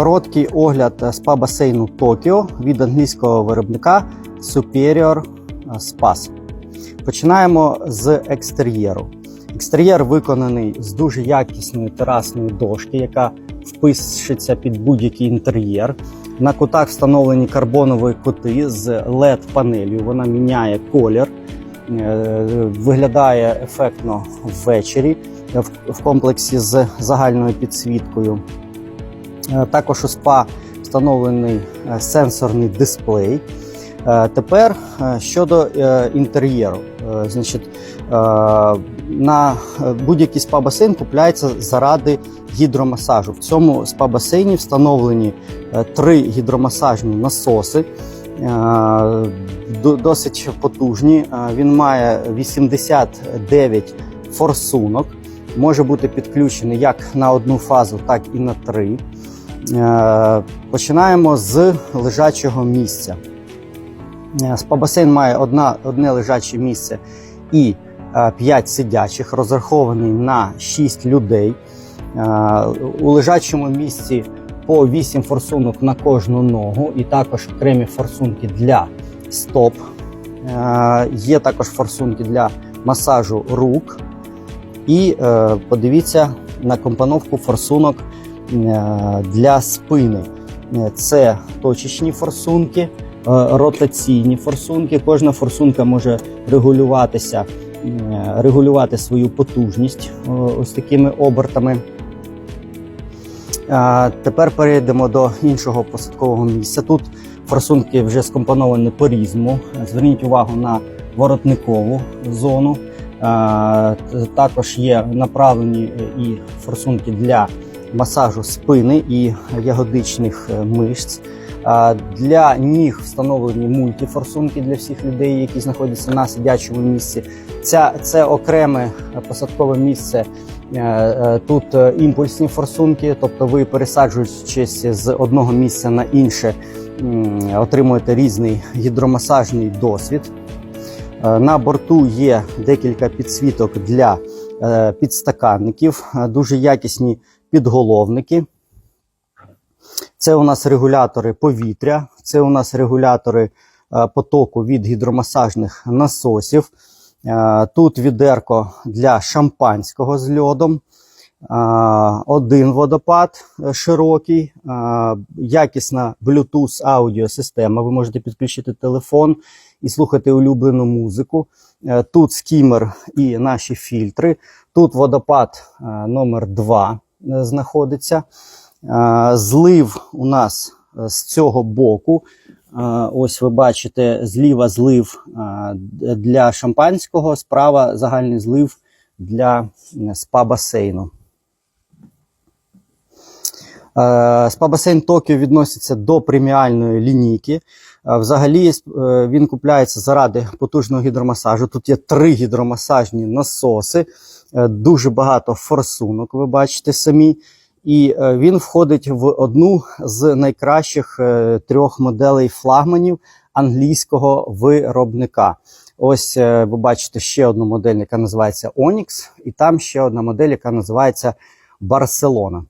Короткий огляд спа-басейну Токіо від англійського виробника Superior Spas. Починаємо з екстер'єру. Екстер'єр виконаний з дуже якісної терасної дошки, яка впишеться під будь-який інтер'єр. На кутах встановлені карбонові кути з LED-панелью. Вона міняє колір, е, виглядає ефектно ввечері в комплексі з загальною підсвіткою. Е, Також у спа встановлений е, сенсорний дисплей. Е, Тепер щодо інтер'єру. Значить, на будь-який спа-басейн купляється заради гідромасажу. В цьому спа-басейні встановлені три гідромасажні насоси. Досить потужні. Він має 89 форсунок. Може бути підключений як на одну фазу, так і на три. Е, Починаємо з лежачого місця. Е, Спа-басейн має одна, одне лежаче місце і 5 сидячих, розрахований на 6 людей. Е, У лежачому місці по 8 форсунок на кожну ногу, і також окремі форсунки для стоп. Е, Є також форсунки для масажу рук. І е, подивіться на компоновку форсунок е, для спини. Е, Це точечні форсунки, е, ротаційні форсунки. Кожна форсунка може регулюватися, е, регулювати свою потужність е, ось такими обертами. Е, Тепер перейдемо до іншого посадкового місця. Тут форсунки вже скомпоновані по-різному. Зверніть увагу на воротникову зону. Е, Також є направлені е, і форсунки для масажу спини і ягодичних е, мишць. Для ніг встановлені мультифорсунки для всіх людей, які знаходяться на сидячому місці. Ця, це окреме посадкове місце. Е, е, Тут імпульсні форсунки, тобто ви пересаджуючись з одного місця на інше, отримуєте різний гідромасажний досвід. На борту є декілька підсвіток для підстаканників, дуже якісні підголовники. Це у нас регулятори повітря, це у нас регулятори е, потоку від гідромасажних насосів. Е, Тут відерко для шампанського з льодом. Е, Один водопад широкий, якісна Bluetooth аудіосистема. Ви можете підключити телефон і слухати улюблену музику. Тут скімер і наші фільтри. Тут водопад номер 2 знаходиться. Е, Злив у нас е, з цього боку. Е, Ось ви бачите, зліва злив е, для шампанського, справа загальний злив для е, спа-басейну. Е, Спа-басейн Токіо відноситься до преміальної лінійки. Е, Взагалі е, він купляється заради потужного гідромасажу. Тут є три гідромасажні насоси, дуже багато форсунок, ви бачите самі. І він входить в одну з найкращих трьох моделей флагманів англійського виробника. Ось ви бачите ще одну модель, яка називається Onyx, і там ще одна модель, яка називається Барселона.